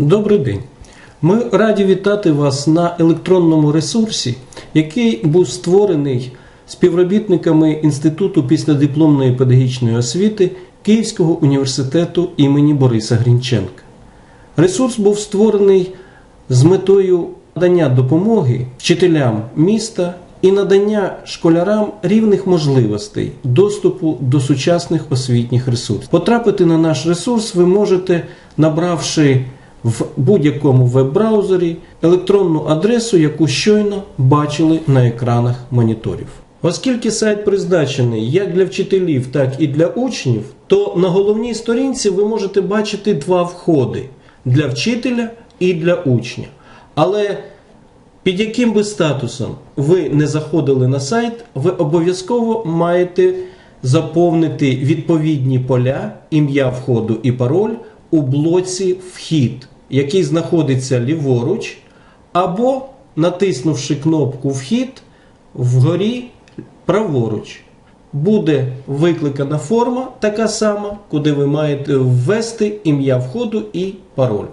Добрий день. Ми раді вітати вас на електронному ресурсі, який був створений співробітниками Інституту післядипломної педагогічної освіти Київського університету імені Бориса Грінченка. Ресурс був створений з метою надання допомоги вчителям міста і надання школярам рівних можливостей доступу до сучасних освітніх ресурсів. Потрапити на наш ресурс ви можете, набравши в будь-якому веб-браузері електронну адресу, яку щойно бачили на екранах моніторів. Оскільки сайт призначений як для вчителів, так і для учнів, то на головній сторінці ви можете бачити два входи для вчителя і для учня. Але під яким би статусом ви не заходили на сайт, ви обов'язково маєте заповнити відповідні поля, ім'я входу і пароль у блоці Вхід, який знаходиться ліворуч, або натиснувши кнопку Вхід вгорі праворуч. Буде викликана форма така сама, куди ви маєте ввести ім'я входу і пароль.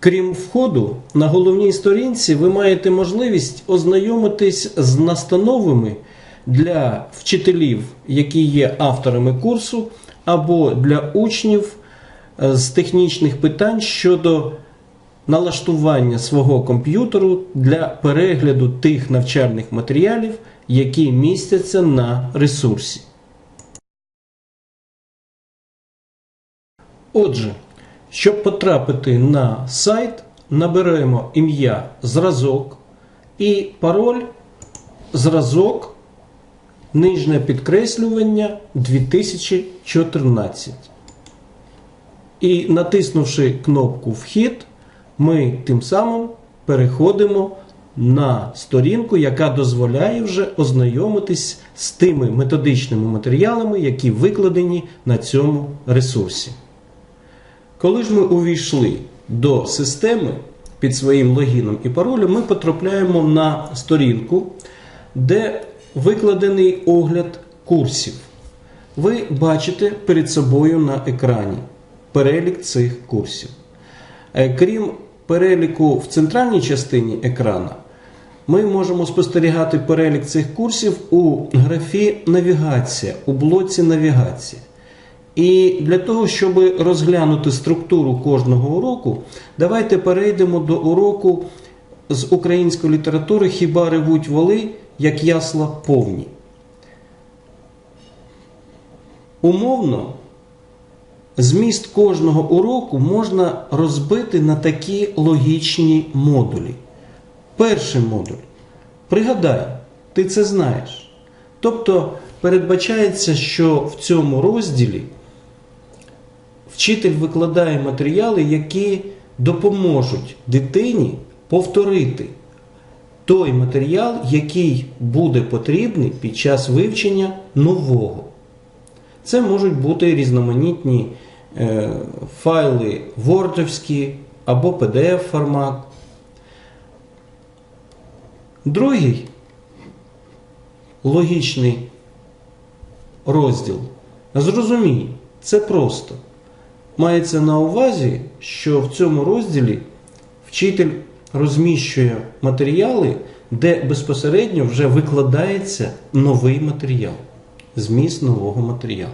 Крім входу, на головній сторінці ви маєте можливість ознайомитись з настановами для вчителів, які є авторами курсу, або для учнів з технічних питань щодо налаштування свого комп'ютеру для перегляду тих навчальних матеріалів, які містяться на ресурсі. Отже, щоб потрапити на сайт, наберемо ім'я зразок і пароль зразок нижнє підкреслювання 2014. І натиснувши кнопку Вхід, ми тим самим переходимо на сторінку, яка дозволяє вже ознайомитись з тими методичними матеріалами, які викладені на цьому ресурсі. Коли ж ми увійшли до системи під своїм логіном і паролем, ми потрапляємо на сторінку, де викладений огляд курсів. Ви бачите перед собою на екрані перелік цих курсів. Е, Крім переліку в центральній частині екрана, ми можемо спостерігати перелік цих курсів у графі Навігація, у блоці Навігація. І для того, щоб розглянути структуру кожного уроку, давайте перейдемо до уроку з української літератури Хіба ревуть воли, як ясла повні. Умовно, зміст кожного уроку можна розбити на такі логічні модулі. Перший модуль. Пригадай, ти це знаєш. Тобто передбачається, що в цьому розділі вчитель викладає матеріали, які допоможуть дитині повторити той матеріал, який буде потрібний під час вивчення нового. Це можуть бути різноманітні е, файли Wordовські або PDF формат. Другий логічний розділ. Зрозумій, це просто. Мається на увазі, що в цьому розділі вчитель розміщує матеріали, де безпосередньо вже викладається новий матеріал, зміст нового матеріалу.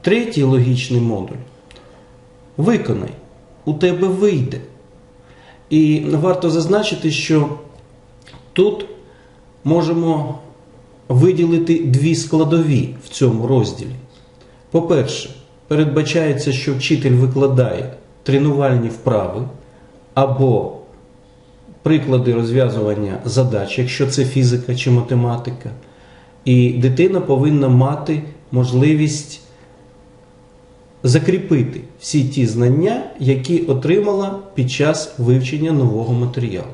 Третій логічний модуль. Виконай, у тебе вийде. І варто зазначити, що тут можемо виділити дві складові в цьому розділі. По-перше, передбачається, що вчитель викладає тренувальні вправи або приклади розв'язування задач, якщо це фізика чи математика. І дитина повинна мати можливість закріпити всі ті знання, які отримала під час вивчення нового матеріалу.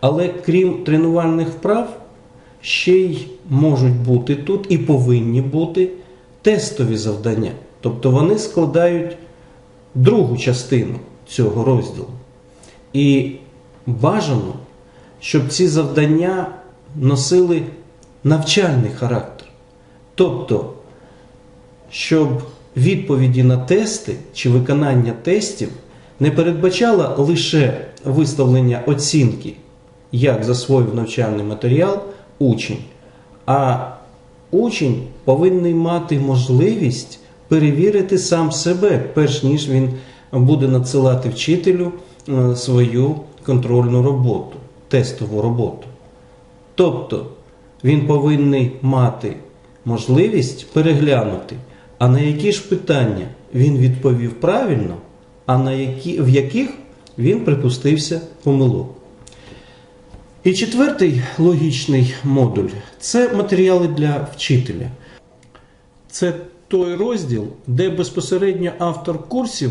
Але крім тренувальних вправ, ще й можуть бути тут і повинні бути тестові завдання. Тобто вони складають другу частину цього розділу. І бажано, щоб ці завдання носили навчальний характер. Тобто, щоб відповіді на тести чи виконання тестів не передбачала лише виставлення оцінки, як засвоїв навчальний матеріал учень, а учень повинен мати можливість перевірити сам себе, перш ніж він буде надсилати вчителю е, свою контрольну роботу, тестову роботу. Тобто він повинен мати можливість переглянути, а на які ж питання він відповів правильно, а на які, в яких він припустився помилок. І четвертий логічний модуль це матеріали для вчителя. Це той розділ, де безпосередньо автор курсів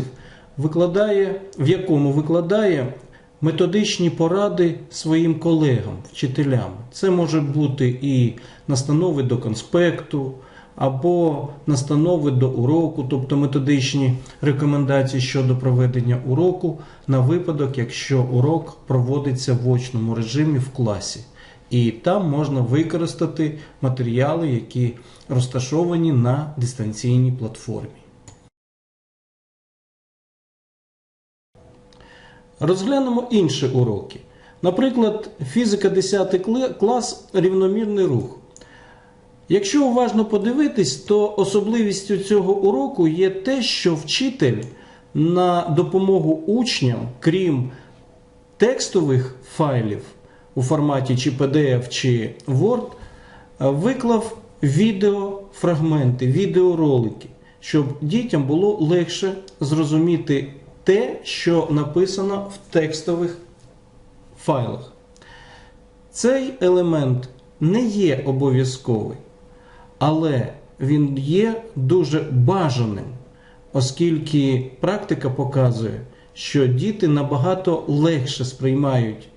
викладає, в якому викладає методичні поради своїм колегам, вчителям. Це може бути і настанови до конспекту, або настанови до уроку, тобто методичні рекомендації щодо проведення уроку на випадок, якщо урок проводиться в очному режимі в класі. І там можна використати матеріали, які розташовані на дистанційній платформі. Розглянемо інші уроки. Наприклад, фізика 10 клас рівномірний рух. Якщо уважно подивитись, то особливістю цього уроку є те, що вчитель на допомогу учням, крім текстових файлів у форматі чи PDF, чи Word, виклав відеофрагменти, відеоролики, щоб дітям було легше зрозуміти те, що написано в текстових файлах. Цей елемент не є обов'язковий, але він є дуже бажаним, оскільки практика показує, що діти набагато легше сприймають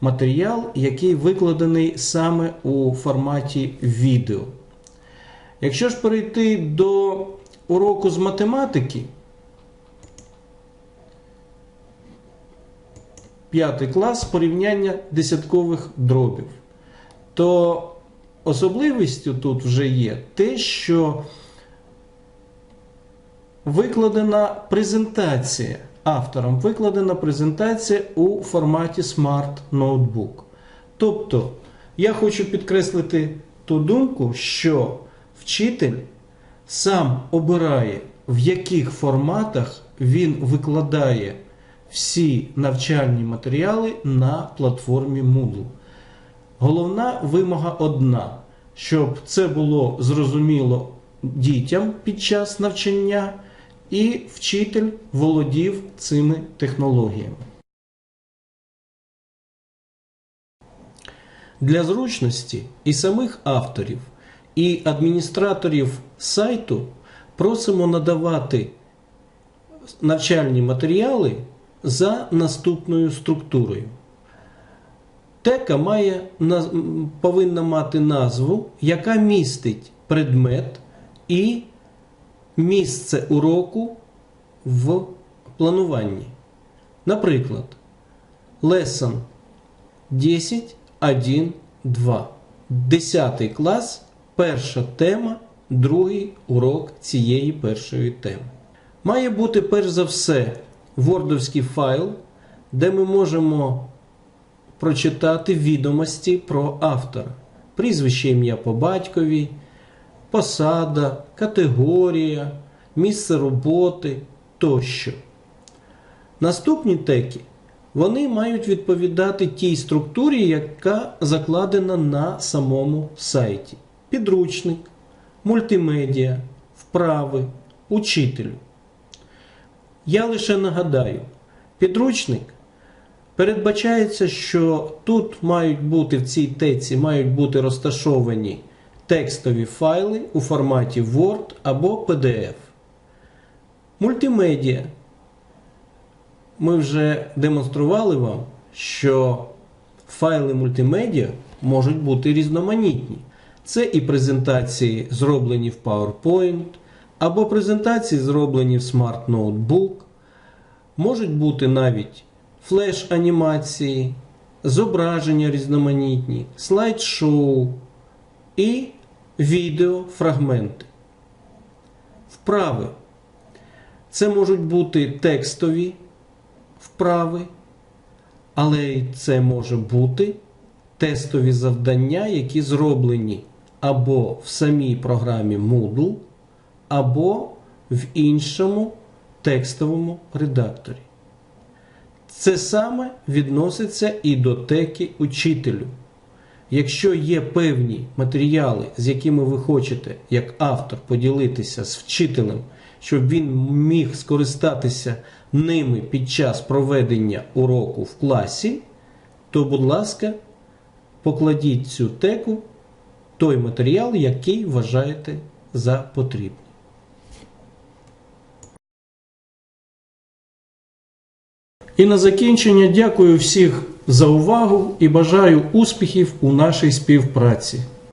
матеріал, який викладений саме у форматі відео. Якщо ж перейти до уроку з математики, п'ятий клас порівняння десяткових дробів, то особливістю тут вже є те, що викладена презентація автором, викладена презентація у форматі Smart Notebook. Тобто, я хочу підкреслити ту думку, що вчитель сам обирає, в яких форматах він викладає всі навчальні матеріали на платформі Moodle. Головна вимога одна, щоб це було зрозуміло дітям під час навчання, і вчитель володів цими технологіями. Для зручності і самих авторів, і адміністраторів сайту просимо надавати навчальні матеріали за наступною структурою. Тека має, повинна мати назву, яка містить предмет і місце уроку в плануванні. Наприклад, Lesson 10, 1, 2. 10 клас, перша тема, другий урок цієї першої теми. Має бути перш за все вордовський файл, де ми можемо прочитати відомості про автора, прізвище ім'я по батькові, посада, категорія, місце роботи тощо. Наступні теки вони мають відповідати тій структурі, яка закладена на самому сайті: підручник, мультимедіа, вправи, учителю. Я лише нагадаю, підручник передбачається, що тут мають бути в цій теці мають бути розташовані текстові файли у форматі Word або PDF. Мультимедіа. Ми вже демонстрували вам, що файли мультимедіа можуть бути різноманітні. Це і презентації, зроблені в PowerPoint, або презентації, зроблені в Notebook. Можуть бути навіть флеш-анімації, зображення різноманітні, слайд-шоу і відеофрагменти. Вправи Це можуть бути текстові вправи, але це може бути тестові завдання, які зроблені або в самій програмі Moodle, або в іншому текстовому редакторі. Це саме відноситься і до теки учителю. Якщо є певні матеріали, з якими ви хочете, як автор, поділитися з вчителем, щоб він міг скористатися ними під час проведення уроку в класі, то, будь ласка, покладіть цю теку той матеріал, який вважаєте за потрібний. І на закінчення дякую всіх за увагу і бажаю успіхів у нашій співпраці.